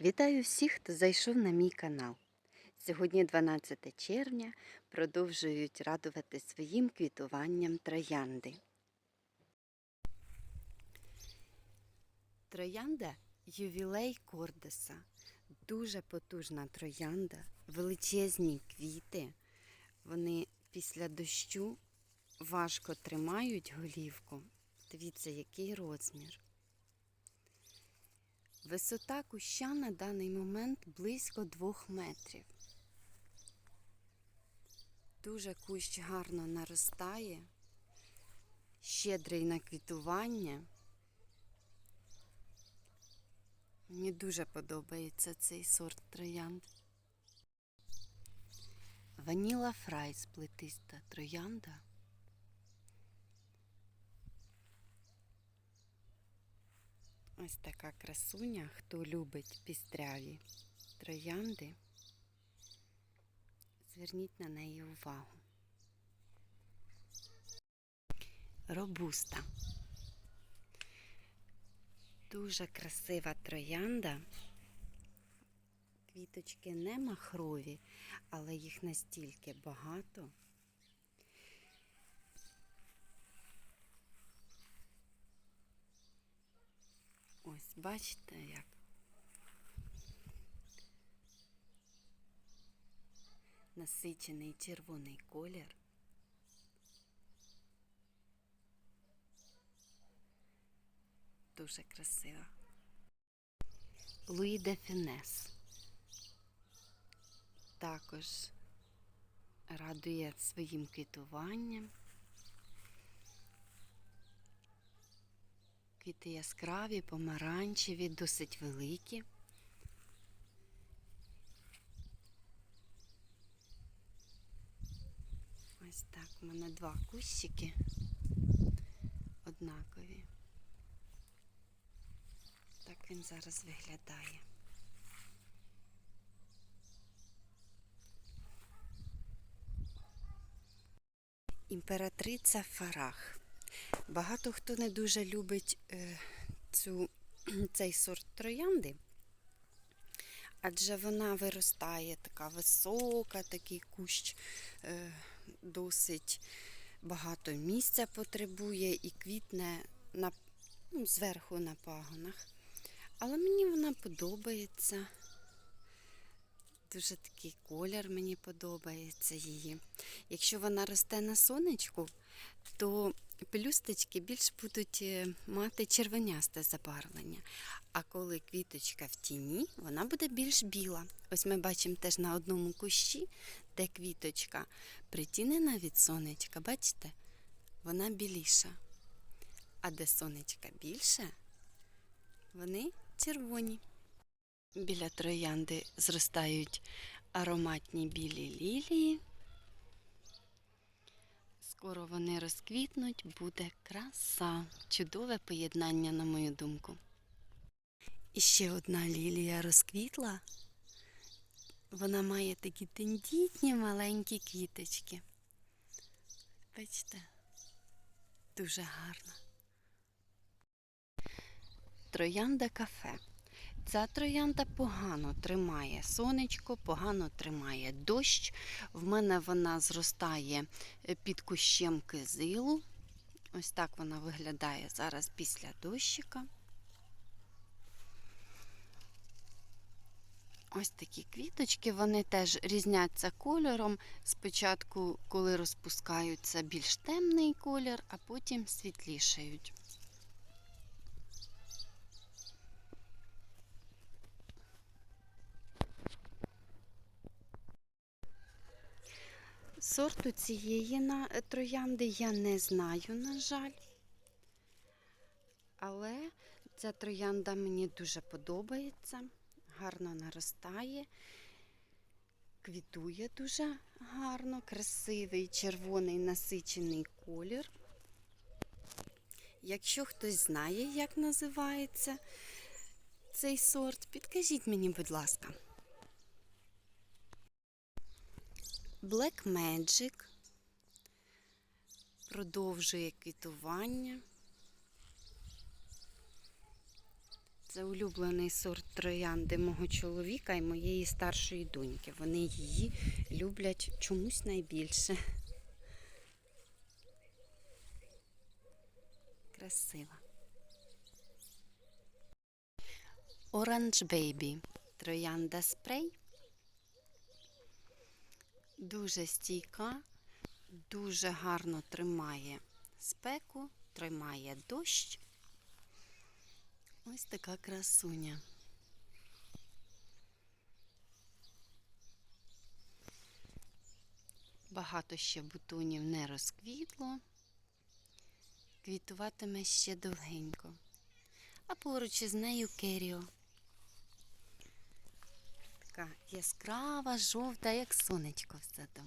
Вітаю всіх, хто зайшов на мій канал. Сьогодні 12 червня продовжують радувати своїм квітуванням троянди. Троянда ювілей Кордеса. Дуже потужна троянда, величезні квіти. Вони після дощу важко тримають голівку. Дивіться, який розмір. Висота куща на даний момент близько двох метрів. Дуже кущ гарно наростає, щедрий на квітування. Мені дуже подобається цей сорт троянд. Ваніла фрайс плетиста троянда. Ось така красуня, хто любить пістряві троянди. Зверніть на неї увагу. Робуста. Дуже красива троянда. Квіточки не махрові, але їх настільки багато. Ось, бачите, як. Насичений червоний колір. Дуже красиво. Луї де Фінес. Також радує своїм квітуванням. Квіти яскраві, помаранчеві, досить великі. Ось так, у мене два кущики однакові. Так він зараз виглядає. Імператриця Фарах. Багато хто не дуже любить е, цю, цей сорт троянди, адже вона виростає така висока, такий кущ е, досить багато місця потребує і квітне на, ну, зверху на пагонах. Але мені вона подобається. Дуже такий колір мені подобається її. Якщо вона росте на сонечку, то пелюсточки більш будуть е, мати червонясте забарвлення. А коли квіточка в тіні, вона буде більш біла. Ось ми бачимо теж на одному кущі, де квіточка притінена від сонечка, бачите, вона біліша. А де сонечка більше, вони червоні. Біля троянди зростають ароматні білі лілії. Скоро вони розквітнуть, буде краса. Чудове поєднання, на мою думку. І ще одна лілія розквітла. Вона має такі тендітні маленькі квіточки. Бачите, дуже гарно. Троянда кафе. Ця троянда погано тримає сонечко, погано тримає дощ. В мене вона зростає е, під кущем кизилу. Ось так вона виглядає зараз після дощика. Ось такі квіточки, вони теж різняться кольором. Спочатку, коли розпускаються, більш темний колір, а потім світлішають. Сорту цієї на- троянди я не знаю, на жаль. Але ця троянда мені дуже подобається, гарно наростає, квітує дуже гарно, красивий червоний насичений колір. Якщо хтось знає, як називається цей сорт, підкажіть мені, будь ласка. Black Magic продовжує квітування. Це улюблений сорт троянди мого чоловіка і моєї старшої доньки. Вони її люблять чомусь найбільше. Красива. Orange Baby. Троянда спрей. Дуже стійка, дуже гарно тримає спеку, тримає дощ. Ось така красуня. Багато ще бутонів не розквітло. Квітуватиме ще довгенько. А поруч із нею керіо. Така яскрава, жовта, як сонечко в саду.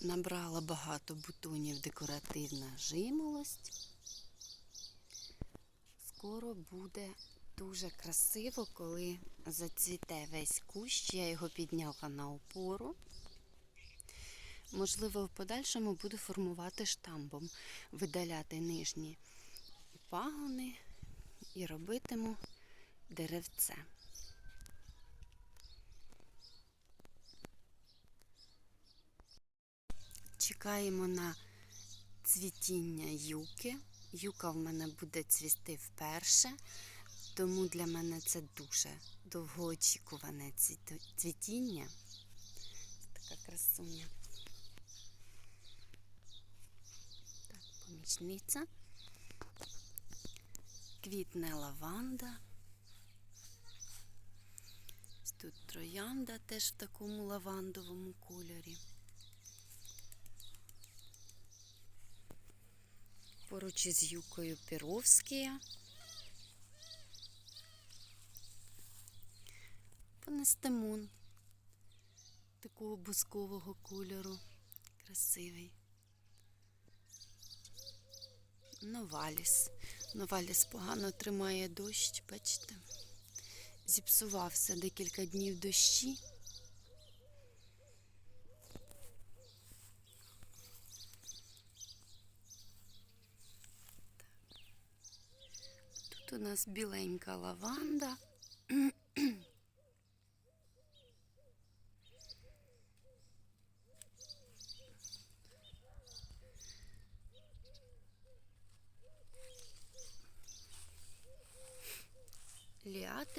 Набрала багато бутонів декоративна жимолость. Скоро буде дуже красиво, коли зацвіте весь кущ. Я його підняла на опору. Можливо, в подальшому буду формувати штамбом, видаляти нижні пагони і робитиму деревце. Чекаємо на цвітіння юки. Юка в мене буде цвісти вперше, тому для мене це дуже довгоочікуване цвітіння. Така красуня. Помічниця. Квітне лаванда. Тут троянда теж в такому лавандовому кольорі. Поруч із юкою Піровськія. Панестемон такого бускового кольору. Красивий. Новаліс. Новаліс погано тримає дощ, бачите? Зіпсувався декілька днів дощі. Тут у нас біленька лаванда.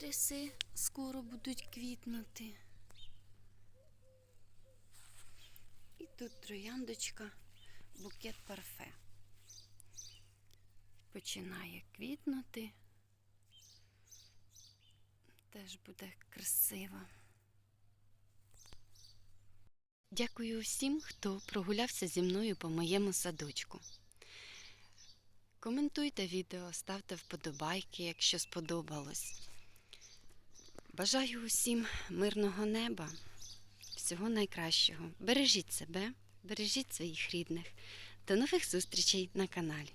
Ліатриси скоро будуть квітнути. І тут трояндочка, букет парфе. Починає квітнути. Теж буде красиво. Дякую всім, хто прогулявся зі мною по моєму садочку. Коментуйте відео, ставте вподобайки, якщо сподобалось. Бажаю усім мирного неба, всього найкращого. Бережіть себе, бережіть своїх рідних. До нових зустрічей на каналі.